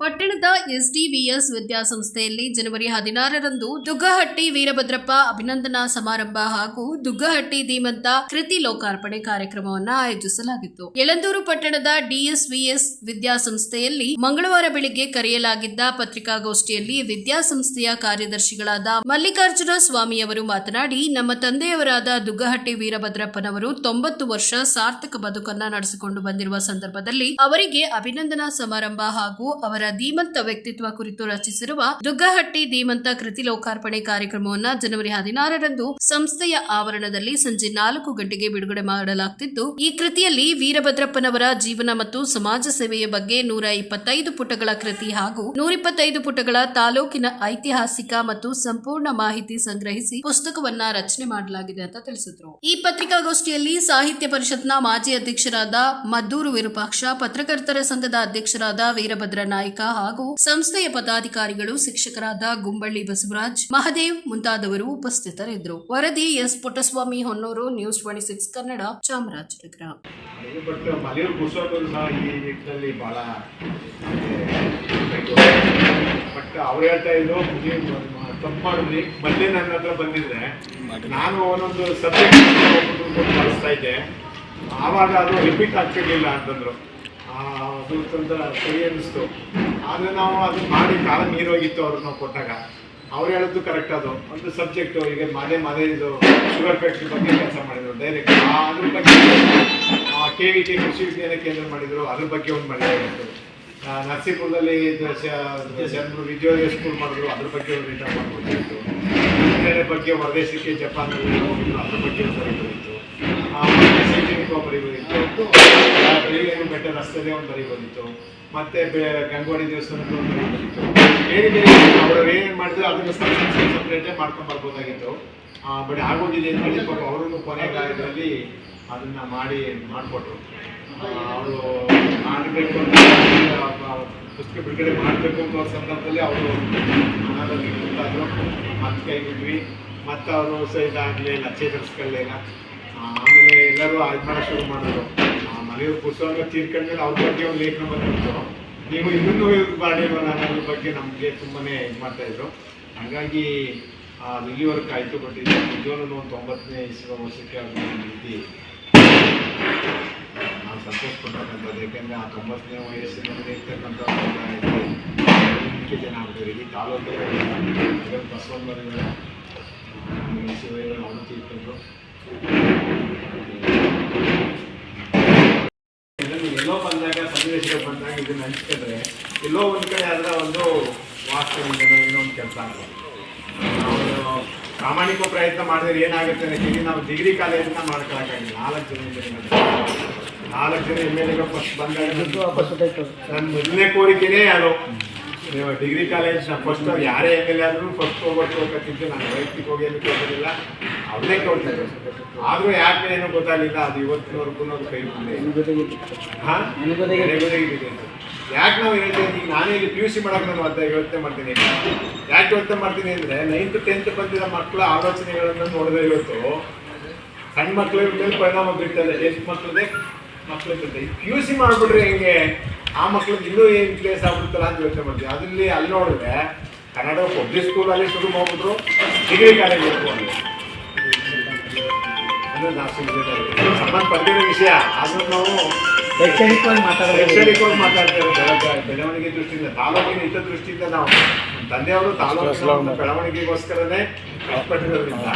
ಪಟ್ಟಣದ ಎಸ್ಡಿವಿಎಸ್ ವಿದ್ಯಾಸಂಸ್ಥೆಯಲ್ಲಿ ಜನವರಿ ಹದಿನಾರರಂದು ದುಗ್ಗಹಟ್ಟಿ ವೀರಭದ್ರಪ್ಪ ಅಭಿನಂದನಾ ಸಮಾರಂಭ ಹಾಗೂ ದುಗ್ಗಹಟ್ಟಿ ಧೀಮಂತ ಕೃತಿ ಲೋಕಾರ್ಪಣೆ ಕಾರ್ಯಕ್ರಮವನ್ನು ಆಯೋಜಿಸಲಾಗಿತ್ತು. ಯಳಂದೂರು ಪಟ್ಟಣದ ಡಿಎಸ್ವಿಎಸ್ ವಿದ್ಯಾಸಂಸ್ಥೆಯಲ್ಲಿ ಮಂಗಳವಾರ ಬೆಳಿಗ್ಗೆ ಕರೆಯಲಾಗಿದ್ದ ಪತ್ರಿಕಾಗೋಷ್ಠಿಯಲ್ಲಿ ವಿದ್ಯಾಸಂಸ್ಥೆಯ ಕಾರ್ಯದರ್ಶಿಗಳಾದ ಮಲ್ಲಿಕಾರ್ಜುನ ಸ್ವಾಮಿಯವರು ಮಾತನಾಡಿ, ನಮ್ಮ ತಂದೆಯವರಾದ ದುಗ್ಗಹಟ್ಟಿ ವೀರಭದ್ರಪ್ಪನವರು ತೊಂಬತ್ತು ವರ್ಷ ಸಾರ್ಥಕ ಬದುಕನ್ನ ನಡೆಸಿಕೊಂಡು ಬಂದಿರುವ ಸಂದರ್ಭದಲ್ಲಿ ಅವರಿಗೆ ಅಭಿನಂದನಾ ಸಮಾರಂಭ ಹಾಗೂ ಅವರ ಧೀಮಂತ ವ್ಯಕ್ತಿತ್ವ ಕುರಿತು ರಚಿಸಿರುವ ದುಗ್ಗಹಟ್ಟಿ ಧೀಮಂತ ಕೃತಿ ಲೋಕಾರ್ಪಣೆ ಕಾರ್ಯಕ್ರಮವನ್ನು ಜನವರಿ ಹದಿನಾರರಂದು ಸಂಸ್ಥೆಯ ಆವರಣದಲ್ಲಿ ಸಂಜೆ ನಾಲ್ಕು ಗಂಟೆಗೆ ಬಿಡುಗಡೆ ಮಾಡಲಾಗುತ್ತಿದ್ದು ಈ ಕೃತಿಯಲ್ಲಿ ವೀರಭದ್ರಪ್ಪನವರ ಜೀವನ ಮತ್ತು ಸಮಾಜ ಸೇವೆಯ ಬಗ್ಗೆ ನೂರ ಇಪ್ಪತ್ತೈದು ಪುಟಗಳ ಕೃತಿ ಹಾಗೂ ನೂರಿಪ್ಪತ್ತೈದು ಪುಟಗಳ ತಾಲೂಕಿನ ಐತಿಹಾಸಿಕ ಮತ್ತು ಸಂಪೂರ್ಣ ಮಾಹಿತಿ ಸಂಗ್ರಹಿಸಿ ಪುಸ್ತಕವನ್ನ ರಚನೆ ಮಾಡಲಾಗಿದೆ ಅಂತ ತಿಳಿಸಿದ್ರು. ಈ ಪತ್ರಿಕಾಗೋಷ್ಠಿಯಲ್ಲಿ ಸಾಹಿತ್ಯ ಪರಿಷತ್ನ ಮಾಜಿ ಅಧ್ಯಕ್ಷರಾದ ಮದ್ದೂರು ವಿರೂಪಾಕ್ಷ, ಪತ್ರಕರ್ತರ ಸಂಘದ ಅಧ್ಯಕ್ಷರಾದ ವೀರಭದ್ರ ನಾಯ್ಕ ಹಾಗೂ ಸಂಸ್ಥೆಯ ಪದಾಧಿಕಾರಿಗಳು ಶಿಕ್ಷಕರಾದ ಗುಂಬಳ್ಳಿ ಬಸವರಾಜ್, ಮಹದೇವ್ ಮುಂತಾದವರು ಉಪಸ್ಥಿತರಿದ್ದರು. ವರದಿ S. Puttaswamy, Honnur, news twenty six, Kannada, Chamarajanagar. But ಹೇಳ್ತಾ ಇದ್ರು ತಪ್ಪು ಮಾಡಿದ್ರಿ. ಮೊದಲೇ ನನ್ನ ಹತ್ರ ಬಂದಿದ್ರೆ, ನಾನು ಒಂದೊಂದು ಸಬ್ಜೆಕ್ಟ್ ಬಳಸ್ತಾ ಇದ್ದೆ. ಆವಾಗ ಅದು ರಿಪೀಟ್ ಆಗ್ತಿರ್ಲಿಲ್ಲ ಅಂತಂದ್ರು. ಅದು ಸರಿ ಅನ್ನಿಸ್ತು ಆದರೆ ನಾವು ಅದು ಮಾಡಿ ಕಾಲ ನೀರೋಗಿತ್ತು ನಾವು ಕೊಟ್ಟಾಗ. ಅವ್ರು ಹೇಳೋದು ಕರೆಕ್ಟ್ ಅದು. ಒಂದು ಸಬ್ಜೆಕ್ಟು ಈಗ ಮಾದೇ ಮಾದೇ ಇದು ಶುಗರ್ ಫ್ಯಾಕ್ಟ್ರಿ ಬಗ್ಗೆ ಕೆಲಸ ಮಾಡಿದ್ರು. ಡೈರೆಕ್ಟ್ ಅದ್ರ ಬಗ್ಗೆ ಕೆ ವಿ ಕೆ ಕೃಷಿ ವಿಜ್ಞಾನ ಕೇಂದ್ರ ಮಾಡಿದ್ರು. ಅದ್ರ ಬಗ್ಗೆ ಒಂದು ಮಾಡಿದ್ರು ನರಸೀಪುರದಲ್ಲಿ ವಿದ್ಯೋದಯ ಸ್ಕೂಲ್ ಮಾಡಿದ್ರು. ಅದ್ರ ಬಗ್ಗೆ ಒಂದು ರಿಟರ್ನ್ ಬೇರೆ ಬಗ್ಗೆ ಹೊರದೇಶಕ್ಕೆ ಬಗ್ಗೆ ಒಂದು ಬರಿ ಬಂದಿತ್ತು ಬೆಟ್ಟ ರಸ್ತೆದೇ ಒಂದು ಬರೀಬೋದಿತ್ತು ಮತ್ತೆ ಬೆ- ಗಂಗೋಡಿ ದೇವಸ್ಥಾನದ ಒಂದು ಬರೀಬೋದಿತ್ತು ಬೇರೆ ಬೇರೆ ಅವರು ಏನೇನು ಮಾಡಿದ್ರು ಅದನ್ನು ಸಪ್ರೇಟೇ ಮಾಡ್ಕೊಂಡ್ ಬರ್ಬೋದಾಗಿತ್ತು. ಬಟ್ ಆಗೋಗಿದೆ ಅಂತ ಹೇಳಿ ಪಾಪ ಅವರು ಕೊನೆಗಾಲದಲ್ಲಿ ಅದನ್ನ ಮಾಡಿ ಮಾಡಿಕೊಟ್ರು. ಅವರು ಮಾಡಬೇಕು ಅಂತ ಪುಸ್ತಕ ಬಿಡುಗಡೆ ಮಾಡಬೇಕು ಅನ್ನೋ ಸಂದರ್ಭದಲ್ಲಿ ಅವರು ಮನದಲ್ಲಿ ಕೂತಾದ್ರು ಮತ್ತೆ ಕೈ ಬಿಟ್ವಿ. ಮತ್ತೆ ಅವರು ಸಹ ಇದಾಗಲಿಲ್ಲ ಚೇತರಿಸ್ಕೊಳ್ಳಿಲ್ಲ ಆಮೇಲೆ ಎಲ್ಲರೂ ಇದು ಮಾಡಕ್ಕೆ ಶುರು ಮಾಡಿದ್ರು. ಮನೆಯವ್ರ ಪುಸ್ತಕ ತೀರ್ಕೊಂಡ್ಮೇಲೆ ಅವ್ರ ಬಗ್ಗೆ ಒಂದು ಲೇಖನ ಬಂದಿತ್ತು ನೀವು ಇನ್ನೂ ಇವ್ರಿಗೆ ಮಾಡಿಲ್ವಲ್ಲ ಅನ್ನೋದ್ರ ಬಗ್ಗೆ ನಮಗೆ ತುಂಬಾ ಇದು ಮಾಡ್ತಾ ಇದ್ರು. ಹಾಗಾಗಿ ಇಲ್ಲಿವರೆಗೆ ಆಯಿತು ಬಟ್ ಇದು ಒಂದು ತೊಂಬತ್ತನೇ ಇಸ್ವ ವರ್ಷಕ್ಕೆ ಅವ್ರಿಗೆ ನಾವು ಸಪೋರ್ಟ್ ಕೊಡ್ತಕ್ಕಂಥದ್ದು ಯಾಕೆಂದರೆ ಆ ತೊಂಬತ್ತನೇ ವಯಸ್ಸಿನಲ್ಲಿ ಇರ್ತಕ್ಕಂಥ ಜನ ಆಗ್ತಾರೆ ಇಡೀ ತಾಲೂಕು ಬಸವಣ್ಣ ಶಿವಯ್ಯ ಅವನು ತೀರ್ಕೊಂಡ್ರು ಇದನ್ನು ಎಲ್ಲೋ ಬಂದಾಗ, ಸನ್ನಿವೇಶಕ್ಕೆ ಬಂದಾಗ ಇದನ್ನು ಹಂಚ್ಕೊಂಡ್ರೆ ಎಲ್ಲೋ ಒಂದು ಕಡೆ ಅದರ ಒಂದು ವಾಸ್ತವ ಇನ್ನೊಂದು ಕೆಲಸ ಆಗುತ್ತೆ ಪ್ರಾಮಾಣಿಕ ಪ್ರಯತ್ನ ಮಾಡಿದ್ರೆ ಏನಾಗುತ್ತೆ ಅನ್ನೋಕ್ಕೆ ನಾವು ಡಿಗ್ರಿ ಕಾಲೇಜನ್ನ ಮಾಡ್ಕೊಳಕ್ಕಾಗಿಲ್ಲ. ನಾಲ್ಕು ಜನ. ನಾಲ್ಕು ಜನ ಎಂ ಎಲ್ ಎಗಳು ಫಸ್ಟ್ ಬಂದಾಗ ನನ್ನ ಮೊದಲನೇ ಕೋರಿಕೆನೇ ಅದು ನೀವು ಡಿಗ್ರಿ ಕಾಲೇಜ್ ಫಸ್ಟ್ ಯಾರೇ ಎಂ ಎಲ್ ಎ ಆದರೂ ಫಸ್ಟ್ ಹೋಗ್ಬೇಕು ಹೋಗ್ಬೇಕಿತ್ತು ನಾನು ವೈಯಕ್ತಿಕ ಹೋಗಿ ಏನು ಕೇಳ್ತಿರಲಿಲ್ಲ. ಅವ್ರನ್ನೇ ಕೇಳ್ತಾರೆ ಆದರೂ ಯಾಕೆ ಏನೋ ಗೊತ್ತಾಗಲಿಲ್ಲ. ಅದು ಇವತ್ತಿನವರೆಗೂ ಅದು ಕೈ ಹಾಂ? ಯಾಕೆ ನಾವು ಹೇಳ್ತೀನಿ ಈಗ ನಾನೇ ಇಲ್ಲಿ ಪಿ ಯು ಸಿ ಮಾಡೋಕೆ ನಾನು ಅರ್ಧ ಯೋಚನೆ ಮಾಡ್ತೀನಿ. ಯಾಕೆ ಯೋಚನೆ ಮಾಡ್ತೀನಿ ಅಂದರೆ ನೈನ್ತ್ ಟೆಂತ್ ಬಂದಿರೋ ಮಕ್ಕಳ ಆಲೋಚನೆಗಳನ್ನು ನೋಡಿದ್ರೆ ಇವತ್ತು ಸಣ್ಣ ಮಕ್ಕಳ ಮೇಲೆ ಪರಿಣಾಮ ಬೀರ್ತದೆ ಎಷ್ಟು ಮಕ್ಕಳದೇ ಮಕ್ಕಳು ಜೊತೆ ಪಿ ಯು ಸಿ ಮಾಡಿಬಿಟ್ರೆ ಹೆಂಗೆ? ಆ ಮಕ್ಳಿಗೆ ಇನ್ನೂ ಏನು ಪ್ಲೇಸ್ ಆಗ್ಬಿಡ್ತಲ್ಲ ಅಂತ ಯೋಚನೆ ಮಾಡ್ತೀವಿ. ಅದರಲ್ಲಿ ಅಲ್ಲಿ ನೋಡಿದ್ರೆ ಕನ್ನಡ ಪಬ್ಲಿಕ್ ಸ್ಕೂಲಲ್ಲಿ ಶುರು ಮಾಡಿಬಿಟ್ರು ಡಿಗ್ರಿ ಕಾಲೇಜ್ ಇರ್ಬೋದು ಅಂದರೆ ನಾವು ಸಂಬಂಧಪಟ್ಟಿರೋ ವಿಷಯ. ಆದರೂ ನಾವು ಶೈಕ್ಷಣಿಕವಾಗಿ ಮಾತಾಡೋದು. ಶೈಕ್ಷಣಿಕವಾಗಿ ಮಾತಾಡ್ತೇವೆ ಬೆಳವಣಿಗೆ ದೃಷ್ಟಿಯಿಂದ ತಾಲೂಕಿನ ಹಿತ ದೃಷ್ಟಿಯಿಂದ ನಾವು ತಂದೆಯವರು ತಾಲೂಕಿನ ಒಂದು ಬೆಳವಣಿಗೆಗೋಸ್ಕರನೇ ಕಷ್ಟಪಟ್ಟಿರೋದ್ರಿಂದ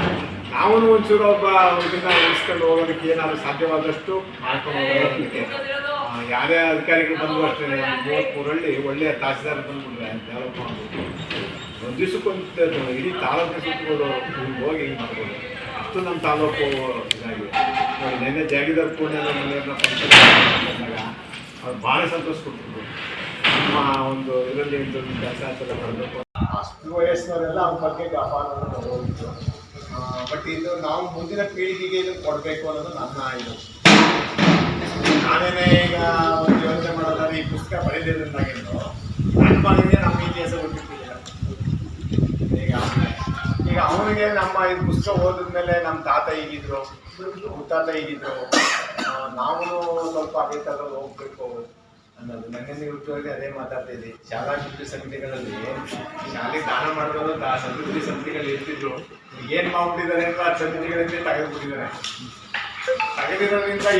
ನಾವು ಒಂಚೂರು ಒಬ್ಬ ಇದನ್ನ ಉಳಿಸ್ಕೊಂಡು ಹೋಗೋದಕ್ಕೆ ಏನಾದ್ರು ಸಾಧ್ಯವಾದಷ್ಟು ಮಾಡ್ಕೊಂಡು ಹೋಗೋದಕ್ಕೆ ಆ, ಯಾರೇ ಅಧಿಕಾರಿಗಳು ಬಂದು ಅಷ್ಟೇ ಮೂವತ್ಮೂರಳ್ಳಿ ಒಳ್ಳೆಯ ತಹಸೀಲ್ದಾರ್ ಬಂದ್ಬಿಟ್ರೆ ಡೆವಲಪ್ ಮಾಡ್ಬೋದು ಒಂದು ದಿವಸಕ್ಕೊಂದು ಇಡೀ ತಾಲೂಕು ಸುತ್ತಕೊಂಡು ಹಿಂಗೆ ಹೋಗಿ ಮಾಡ್ಬೋದು. ಅಷ್ಟು ನಮ್ಮ ತಾಲೂಕು ಇದಾಗಿದೆ. ನೆನ್ನೆ ಜಾಗಿದಾರ್ ಕೂಡ ಮನೆಯವ್ರನ್ನ ಅವ್ರು ಭಾಳ ಸಂತೋಷ ಕೊಟ್ಟಿದ್ರು ನಮ್ಮ ಒಂದು ಇದರಲ್ಲಿ ಒಂದು ಕೆಲಸ ಮಾಡಬೇಕು ಅಷ್ಟು ವಯಸ್ಸಿನವರೆಲ್ಲ ಅವ್ರ ಬಗ್ಗೆ ಅಪಾರ ಹೋಗಿತ್ತು ಬಟ್ ಇದು ನಾವು ಮುಂದಿನ ಪೀಳಿಗೆಗೆ ಇದನ್ನು ಕೊಡಬೇಕು ಅನ್ನೋದು ನನ್ನ ಇದು. ನಾನೇನೆ ಈಗ ಒಂದು ಯೋಚನೆ ಮಾಡೋದಾದ್ರೆ ಈ ಪುಸ್ತಕ ಬರೀದಿದ್ದಾಗಿದ್ದು ನನ್ನ ಮನೆಗೆ ನಮ್ಮ ಇತಿಹಾಸ ಗೊತ್ತಿರ್ತಿಲ್ಲ ಈಗ ಈಗ ಅವನಿಗೆ ನಮ್ಮ ಇದು ಪುಸ್ತಕ ಓದಿದ್ಮೇಲೆ ನಮ್ಮ ತಾತ ಹೀಗಿದ್ರು? ಮುತ್ತಾತ ಹೀಗಿದ್ರು? ನಾವು ಸ್ವಲ್ಪ ಅದೇ ಥರದಲ್ಲಿ ಹೋಗ್ಬೇಕು. ಅನ್ನೋದು ನನ್ನ ಹುಟ್ಟುವಾಗಲೇ ಅದೇ ಮಾತಾಡ್ತಾ ಇದ್ದೆ. ಶಾಲಾ ಅಭಿವೃದ್ಧಿ ಸಮಿತಿಗಳಲ್ಲಿ ಶಾಲೆ ದಾನ ಮಾಡಿದ್ರು ಆ ಸಮಿತಿ ಸಮಿತಿಗಳು ಇರ್ತಿದ್ರು. ಏನ್ ಮಾಡ್ಬಿಟ್ಟಿದ್ದಾರೆ ಅಂತ ಆ ಸಮಿತಿಗಳಿಂದ ತೆಗೆದುಬಿಟ್ಟಿದ್ದಾರೆ.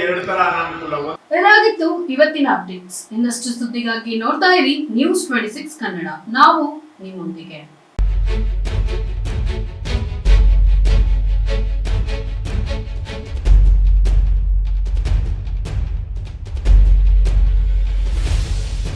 ಎರಡು ತರ ಅನಾನುಕೂಲ. ಇದಾಗಿತ್ತು ಇವತ್ತಿನ ಅಪ್ಡೇಟ್ಸ್ ಇನ್ನಷ್ಟು ಸುದ್ದಿಗಾಗಿ ನೋಡ್ತಾ ಇರಿ ನ್ಯೂಸ್ ಟ್ವೆಂಟಿ ಸಿಕ್ಸ್ ಕನ್ನಡ. ನಾವು ನಿಮ್ಮೊಂದಿಗೆ.